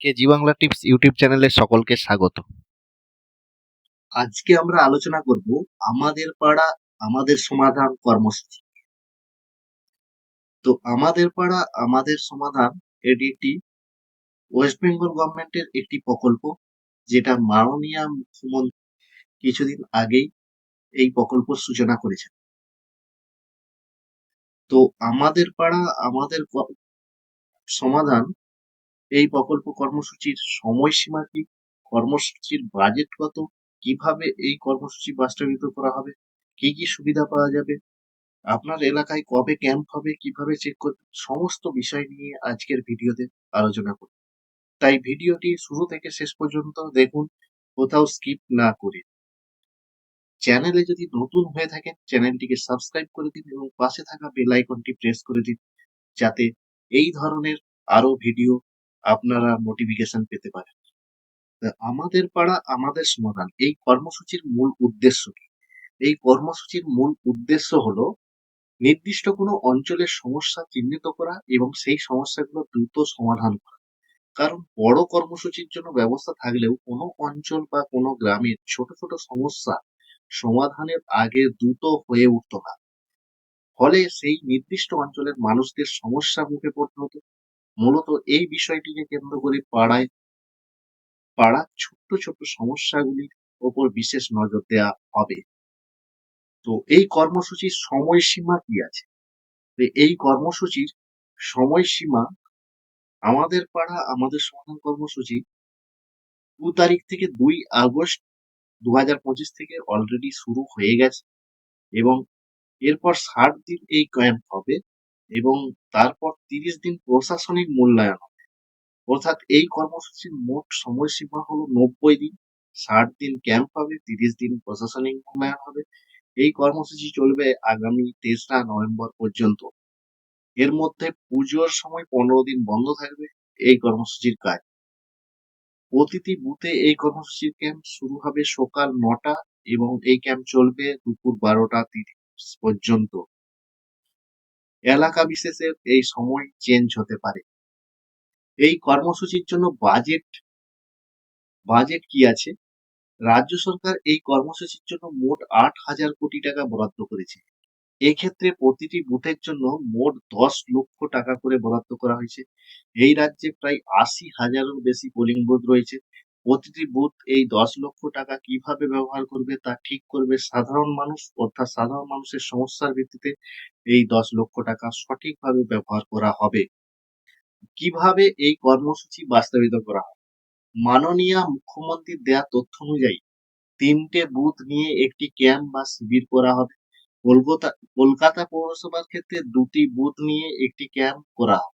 K G Bangla tips YouTube চ্যানেলে সকলকে স্বাগত। আজকে আমরা আলোচনা করব আমাদের পাড়া, আমাদের সমাধান কর্মসূচি। তো আমাদের পাড়া, আমাদের সমাধান এটি একটি ওয়েস্ট বেঙ্গল গভর্নমেন্টের একটি প্রকল্প, যেটা মাননীয় মুখ্যমন্ত্রী কিছুদিন আগেই এই প্রকল্প সূচনা করেছেন। তো আমাদের পাড়া, আমাদের সমাধান এই প্রকল্প কর্মসূচির সময়সীমা কি? কর্মসূচির বাজেট কত? কীভাবে এই কর্মসূচি বাস্তবায়িত করা হবে? কি কি সুবিধা পাওয়া যাবে? আপনার এলাকায় কবে ক্যাম্প হবে? কীভাবে চেক করবে সমস্ত বিষয় নিয়ে আজকের ভিডিওতে আলোচনা করব। তাই ভিডিওটি শুরু থেকে শেষ পর্যন্ত দেখুন, কোথাও স্কিপ না করে। চ্যানেলে যদি নতুন হয়ে থাকেন, চ্যানেলটিকে সাবস্ক্রাইব করে দিন এবং পাশে থাকা বেল আইকনটি প্রেস করে দিন, যাতে এই ধরনের আরও ভিডিও আপনারা নোটিফিকেশন পেতে পারেন। আমাদের পাড়া আমাদের সমাধান। এই কর্মসূচির মূল উদ্দেশ্য কি? এই কর্মসূচির মূল উদ্দেশ্য হলো নির্দিষ্ট কোনো অঞ্চলের সমস্যা চিহ্নিত করা এবং সেই সমস্যাগুলো দ্রুত সমাধান করা। কারণ বড় কর্মসূচির জন্য ব্যবস্থা থাকলেও কোনো অঞ্চল বা কোনো গ্রামের ছোট ছোট সমস্যা সমাধানের আগে দ্রুত হয়ে উঠত না। ফলে সেই নির্দিষ্ট অঞ্চলের মানুষদের সমস্যার মুখে পড়তে হতো। মূলত এই বিষয়টিকে কেন্দ্র করে পাড়ায় পাড়ার ছোট্ট ছোট্ট সমস্যাগুলির ওপর বিশেষ নজর দেওয়া হবে। তো এই কর্মসূচির সময়সীমা কি আছে? এই কর্মসূচির সময়সীমা আমাদের পাড়া, আমাদের সমাধান কর্মসূচি দু তারিখ থেকে দুই আগস্ট দু হাজার পঁচিশ থেকে অলরেডি শুরু হয়ে গেছে এবং এরপর ষাট দিন এই ক্যাম্প হবে। এবং তারপর তিরিশ দিন প্রশাসনিক মূল্যায়ন হবে। অর্থাৎ এই কর্মসূচির মোট সময়সীমা হলো নব্বই দিন, ষাট দিন ক্যাম্প হবে, তিরিশ দিন প্রশাসনিক মূল্যায়ন হবে। এই কর্মসূচি চলবে আগামী তেসরা নভেম্বর পর্যন্ত। এর মধ্যে পুজোর সময় পনেরো দিন বন্ধ থাকবে এই কর্মসূচির কাজ। প্রতিটি বুথে এই কর্মসূচির ক্যাম্প শুরু হবে সকাল নটা এবং এই ক্যাম্প চলবে দুপুর বারোটা তিরিশ পর্যন্ত। এলাকা বিশেষে এই সময় চেঞ্জ হতে পারে। এই কর্মসূচির জন্য বাজেট বাজেট কি আছে? রাজ্য সরকার এই কর্মসূচির জন্য মোট আট হাজার কোটি টাকা বরাদ্দ করেছে। এক্ষেত্রে প্রতিটি বুথের জন্য মোট দশ লক্ষ টাকা করে বরাদ্দ করা হয়েছে। এই রাজ্যে প্রায় আশি হাজারেরও বেশি পোলিং বুথ রয়েছে। প্রতিটি বুথ এই দশ লক্ষ টাকা কীভাবে ব্যবহার করবে তা ঠিক করবে সাধারণ মানুষ, অর্থাৎ সাধারণ মানুষের সমস্যার ভিত্তিতে এই দশ লক্ষ টাকা সঠিকভাবে ব্যবহার করা হবে। কীভাবে এই কর্মসূচি বাস্তবিত করা হবে মাননীয় মুখ্যমন্ত্রীর দেয়া তথ্য অনুযায়ী তিনটে বুথ নিয়ে একটি ক্যাম্প বা শিবির করা হবে। কলকাতা কলকাতা পৌরসভার ক্ষেত্রে দুটি বুথ নিয়ে একটি ক্যাম্প করা হবে।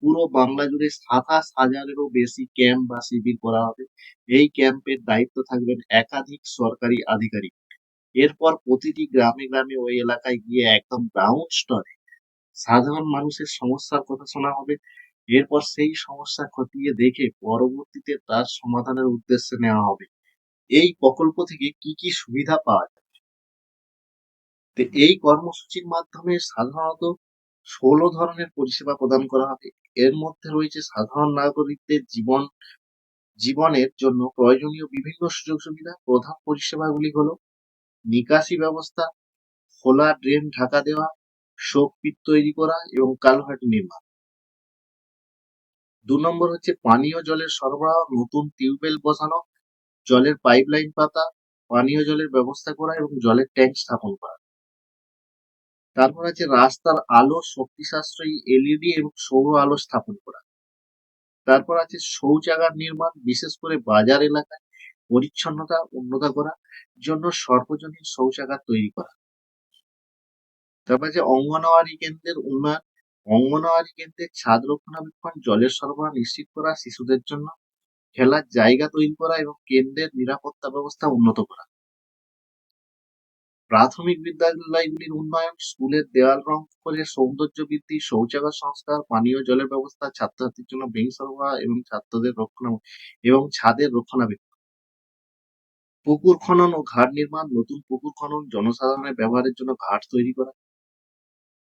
পুরো বাংলা জুড়ে সাতাশ হাজারেরও বেশি ক্যাম্প বা শিবির করা হবে। এই ক্যাম্পের দায়িত্ব থাকবেন একাধিক সরকারি আধিকারিক। এরপর প্রতিটি গ্রামে গ্রামে ওই এলাকায় গিয়ে একদম গ্রাউন্ড স্তরে সাধারণ মানুষের সমস্যার কথা শোনা হবে। এরপর সেই সমস্যা খতিয়ে দেখে পরবর্তীতে তার সমাধানের উদ্দেশ্যে নেওয়া হবে। এই প্রকল্প থেকে কি কি সুবিধা পাওয়া যায়? এই কর্মসূচির মাধ্যমে সাধারণত ষোলো ধরনের পরিষেবা প্রদান করা হবে। এর মধ্যে রয়েছে সাধারণ নাগরিকদের জীবন, জীবনের জন্য প্রয়োজনীয় বিভিন্ন সুযোগ সুবিধা প্রধান পরিষেবাগুলি হলো নিকাশি ব্যবস্থা, খোলা ড্রেন ঢাকা দেওয়া শোক পিট তৈরি করা এবং কালভার্ট নির্মাণ। দু নম্বর হচ্ছে পানীয় জলের সরবরাহ, নতুন টিউবওয়েল বসানো, জলের পাইপলাইন পাতা, পানীয় জলের ব্যবস্থা করা এবং জলের ট্যাঙ্ক স্থাপন করা। তারপর আছে রাস্তার আলো শক্তি সাশ্রয়ী এলইডি এবং সৌর আলো স্থাপন করা। তারপর আছে শৌচাগার নির্মাণ, বিশেষ করে বাজার এলাকায় পরিচ্ছন্নতা উন্নত করার জন্য সর্বজনীন শৌচাগার তৈরি করা। তারপর আছে অঙ্গনওয়াড়ি কেন্দ্রের উন্নয়ন। অঙ্গনওয়াড়ি কেন্দ্রের ছাদ রক্ষণাবেক্ষণ, জলের সরবরাহ নিশ্চিত করা, শিশুদের জন্য খেলার জায়গা তৈরি করা এবং কেন্দ্রের নিরাপত্তা ব্যবস্থা উন্নত করা। প্রাথমিক বিদ্যালয়গুলির উন্নয়ন, স্কুলের দেওয়াল রং করে সৌন্দর্য বৃদ্ধি শৌচাগার সংস্কার, পানীয় জলের ব্যবস্থা, ছাত্রছাত্রীর জন্য বেঞ্চ সরবরাহ এবং ছাত্রদের রক্ষণা এবং ছাদের রক্ষণাবেক্ষণ। পুকুর খনন ও ঘাট নির্মাণ, নতুন পুকুর খনন, জনসাধারণের ব্যবহারের জন্য ঘাট তৈরি করা,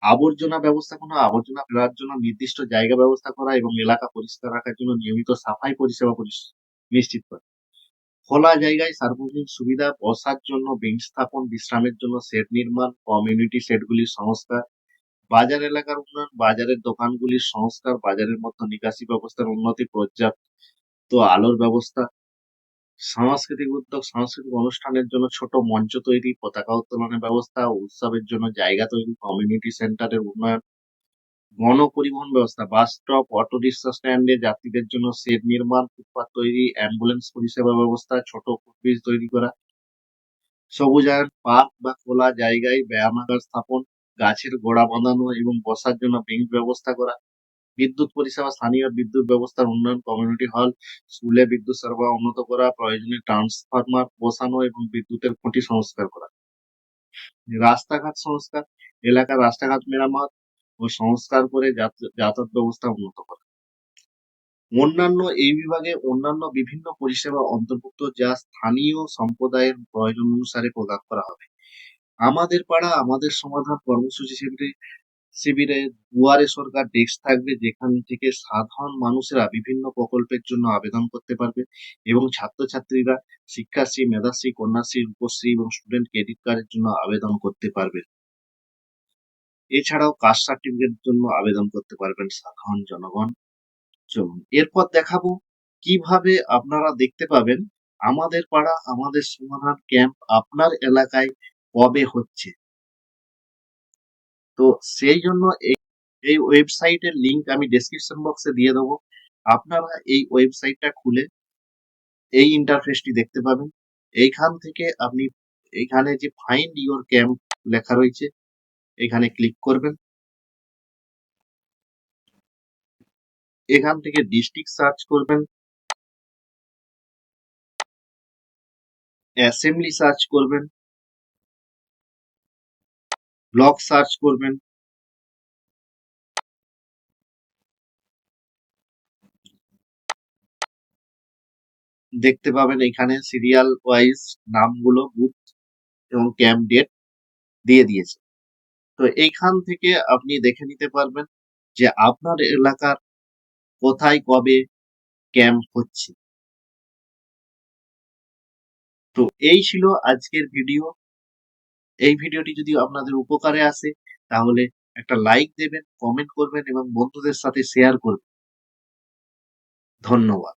আবর্জনা ব্যবস্থাপনা আবর্জনা ফেলার জন্য নির্দিষ্ট জায়গা ব্যবস্থা করা এবং এলাকা পরিষ্কার রাখার জন্য নিয়মিত সাফাই পরিষেবা নিশ্চিত করা। খোলা জায়গায় সার্বজনীন সুবিধা, বসার জন্য বেঞ্চ স্থাপন, বিশ্রামের জন্য শেড নির্মাণ কমিউনিটি শেডগুলির সংস্কার, বাজার এলাকার উন্নয়ন, বাজারের দোকানগুলির সংস্কার, বাজারের মধ্যে নিকাশি ব্যবস্থার উন্নতি, পর্যাপ্ত আলোর ব্যবস্থা, সাংস্কৃতিক উদ্যোগ, সাংস্কৃতিক অনুষ্ঠানের জন্য ছোট মঞ্চ তৈরি, পতাকা উত্তোলনের ব্যবস্থা, উৎসবের জন্য জায়গা তৈরি কমিউনিটি সেন্টারের উন্নয়ন গণপরিবহন ব্যবস্থা বাস স্টপ অটো রিক্সা স্ট্যান্ডে যাত্রীদের জন্য শেড নির্মাণ, ফুটপাত তৈরি অ্যাম্বুলেন্স পরিষেবা ব্যবস্থা, ছোট ফুটব্রিজ তৈরি করা সবুজায়ন পার্ক বা খোলা জায়গায় ব্যায়ামাগার স্থাপন, গাছের গোড়া বাঁধানো এবং বসার জন্য বেঞ্চ ব্যবস্থা করা, বিদ্যুৎ পরিষেবা, স্থানীয় বিদ্যুৎ ব্যবস্থার উন্নয়ন কমিউনিটি হল স্কুলে বিদ্যুৎ সরবরাহ উন্নত করা, প্রয়োজনে ট্রান্সফরমার বসানো এবং বিদ্যুতের খুঁটি সংস্কার করা। রাস্তাঘাট সংস্কার, এলাকার রাস্তাঘাট মেরামত ও সংস্কার করে যাত- যাতায়াত ব্যবস্থা উন্নত করা। অন্যান্য এই বিভাগে অন্যান্য বিভিন্ন পরিষেবা অন্তর্ভুক্ত যা স্থানীয় সম্প্রদায়ের প্রয়োজন অনুসারে প্রদান করা হবে। আমাদের পাড়া আমাদের সমাধান কর্মসূচি শিবিরে শিবিরে দুয়ারে সরকার ডেস্ক থাকবে, যেখান থেকে সাধারণ মানুষেরা বিভিন্ন প্রকল্পের জন্য আবেদন করতে পারবে এবং ছাত্রছাত্রীরা শিক্ষাশ্রী, মেধাশ্রী, কন্যাশ্রী, রূপশ্রী এবং স্টুডেন্ট ক্রেডিট কার্ডের জন্য আবেদন করতে পারবে। এছাড়াও কাস্ট সার্টিফিকেটের জন্য আবেদন করতে পারবেন সাধারণ জনগণ। চলুন, এরপর দেখাবো কীভাবে আপনারা দেখতে পাবেন আমাদের পাড়া, আমাদের সমাধান ক্যাম্প আপনার এলাকায় কবে হচ্ছে। তো সেই জন্য এই- ওয়েবসাইটের লিংক আমি ডেসক্রিপশন বক্সে দিয়ে দেবো। আপনারা এই ওয়েবসাইটটা খুলে এই ইন্টারফেসটি দেখতে পাবেন। এইখান থেকে আপনি এখানে যে ফাইন্ড ইওর ক্যাম্প লেখা রয়েছে এখানে ক্লিক করবেন। এখান থেকে ডিস্ট্রিক্ট সার্চ করবেন। অ্যাসেম্বলি সার্চ করবেন। ব্লক সার্চ করবেন। দেখতে পাবেন এখানে সিরিয়াল ওয়াইজ নামগুলো বুথ এবং ক্যাম্প ডেট দিয়ে দিয়েছে। তো এইখান থেকে আপনি দেখে নিতে পারবেন যে আপনার এলাকার কোথায় কবে ক্যাম্প হচ্ছে। তো এই ছিল আজকের ভিডিও। এই ভিডিওটি যদি আপনাদের উপকারে আসে, তাহলে একটা লাইক দেবেন কমেন্ট করবেন এবং বন্ধুদের সাথে শেয়ার করবেন। ধন্যবাদ।